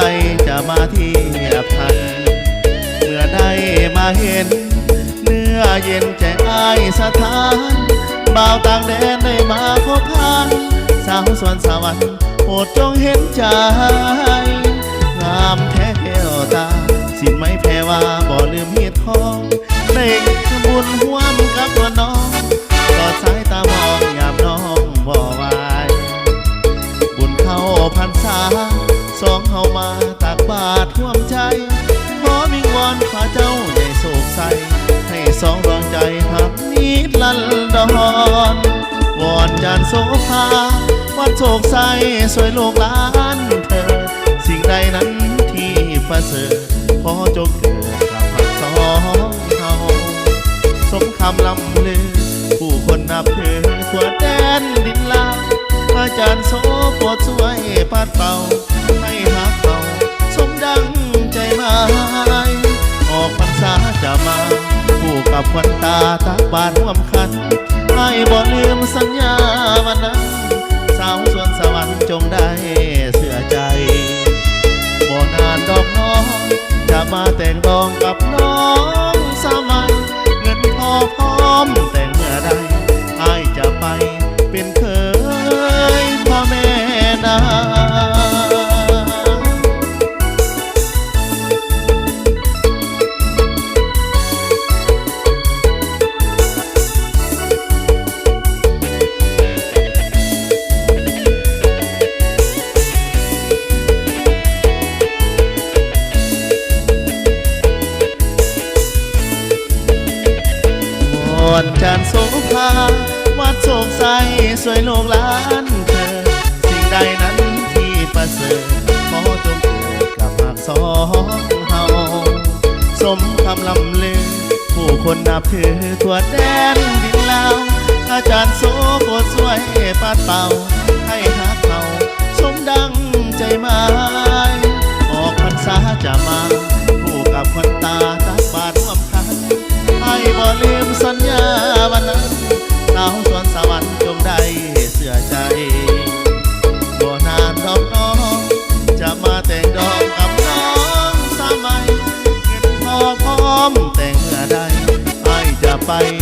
ใดจะมาเทียบทัน เมื่อได้มาเห็น เนื้อเย็นใจอายสถานบ่าวต่างแดนได้มาพบพานสาวสวนสวรรค์โปรดจงเห็นใจ งามแท้แก้วตา สินไม่แพ้ว่าบ่ลืมเมียทองได้บุญห่วมกับตัวน้องก็สายตามองยามน้องบ่ไหวบุญเข้าพรรษา สองเฮามาตักบาตรท่วมใจขอวิงวอนข้าเจ้าใหญ่โศกใสให้สองดวงใจหักนิดลันดอนวอนจานโซภาวัดโศกใสสวยโลกล้านเธอ สิ่งใดนั้นที่ประเสริฐขอจงเกิดกับหักสองเฮาสมคำลำลือ ผู้คนนับถือทั่วแดนดินลาอาจารย์โสโปรดช่วยปัดเป่า ควันตาตักบานร่วมคันให้บ่ลืมสัญญาวันนั้น สาวสวนสวรรค์จงได้ อนจานโสภาวัดโศกใสสวยโลกล้านเธอ สิ่งใดนั้นที่ประเสริฐขอจงเกิดกับหักสองเฮาสมคำลำลือ ผู้คนนับถือทั่วแดนดินลาว อาจารย์โสโปรดช่วยปัดเป่า ให้หักเขาสมดังใจหมายออกพรรษาจะมา ผู้กับคนตาตักบาตรร่วมคัน ให้บ่ลืมสัญญา ส